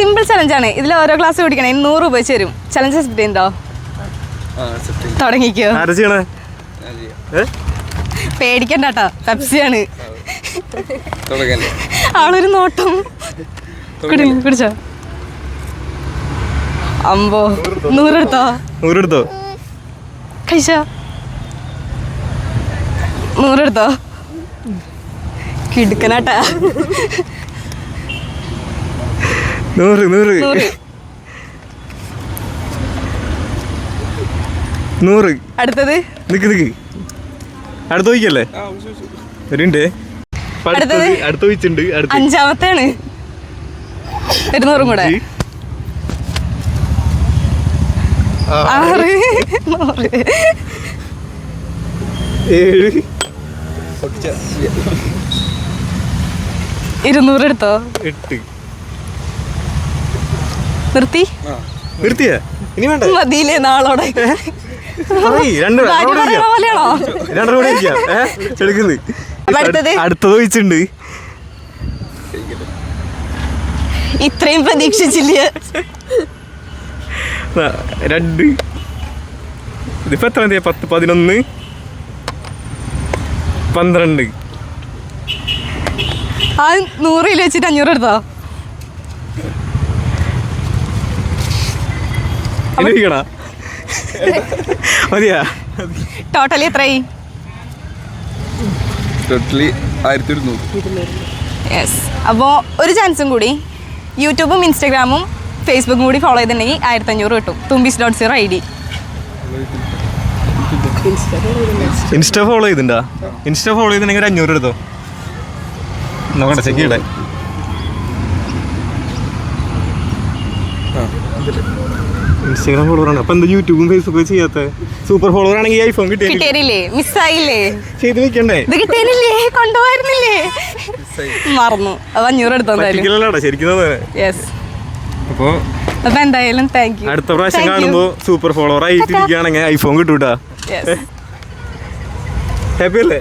Simple ചലഞ്ചാണ് ഇതിൽ ഓരോ class കുടിക്കണേ നൂറ് രൂപ വെച്ച് തരും. ചലഞ്ച് അക്സെപ്റ്റ് ചെയ്യുന്നുണ്ടോ തുടങ്ങിക്കോ. പേടിക്കണ്ട കേട്ടോ പെപ്സിയാണ് ആളൊരു നോട്ടം. കുടി കുടിച്ചോ? അമ്പോ നൂറെടുത്തോ നൂറെടുത്തോ കഴിച്ചോ? നൂറെടുത്തോ കിടുക്കനാട്ടാ നൂറ് നൂറ്. നൂറ്. അടുത്തത്? നിക്ക് നിക്ക്. അടുത്ത ചോദിക്കല്ലേ അടുത്തത്? അടുത്ത ചോദിച്ചിട്ടുണ്ട് അടുത്ത അഞ്ചാമത്തെയാണ് ഒരു നൂറും കൂടെ. ആറ്. നൂറ് ഏഴ്. ഇരുന്നൂറ് എടുത്തോ? എട്ട്. നിർത്തി? നിർത്തിയേ? ഇനി വേണ്ട? മതിയില്ലേ നാളോടെ? അടുത്തത്? ചോദിച്ചിട്ടുണ്ട്. ഇത്രയും പ്രതീക്ഷിച്ചില്ല? ആ, രണ്ട്. ഇതിപ്പോ എത്ര മതിയാ? പത്ത് പതിനൊന്ന്. പന്ത്രണ്ട്. ആ നൂറ് കിലോ വെച്ചിട്ട് അഞ്ഞൂറ് എടുത്തോ ഇനി ഇരിക്കണാ മതിയാ. ടോട്ടലി എത്രയായി ടോട്ടലി ആയിരത്തി ഒരുന്നൂറ് യെസ് അപ്പോൾ ഒരു ചാൻസും കൂടി. യൂട്യൂബും ഇൻസ്റ്റാഗ്രാമും ഫേസ്ബുക്കും കൂടി ഫോളോ ചെയ്തിട്ടുണ്ടെങ്കിൽ ആയിരത്തഞ്ഞൂറ് കിട്ടും. Thumbis dot zero I D insta follow ചെയ്തിട്ടുണ്ടോ ഇൻസ്റ്റ ഫോളോ ചെയ്തിട്ടുണ്ടെങ്കിൽ ഒരു അഞ്ഞൂറ് എടുത്തോ? നോക്കട്ടെ ചെക്ക് ചെയ്യട്ടെ ഇൻസ്റ്റാഗ്രാം ഫോളോവർ ആണ്. അപ്പൊ എന്താ യൂട്യൂബും ഫേസ്ബുക്കും ചെയ്യാത്ത? സൂപ്പർ ഫോളോവർ ആണെങ്കിൽ ഐഫോൺ കിട്ടിയില്ലേ മിസ്സായില്ലേ? ചെയ്ത് വെക്കണ്ടേ? ഇത് കിട്ടിയില്ലേ കൊണ്ടുപോയിരുന്നില്ലേ? മറന്നു. അത് അഞ്ഞൂറ് എടുത്തോണ്ടായിരുന്നു ശരിക്കും അപ്പൊ അപ്പൊ എന്തായാലും താങ്ക് യു അടുത്ത പ്രാവശ്യം കാണുമ്പോ സൂപ്പർ ഫോളോവർ ആയിട്ട് ഇരിക്കുകയാണെങ്കിൽ ഐഫോൺ കിട്ടൂട്ടാ ഹാപ്പി അല്ലേ?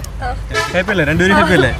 ഹാപ്പി അല്ലേ? രണ്ടുപേരും ഹാപ്പി അല്ലേ?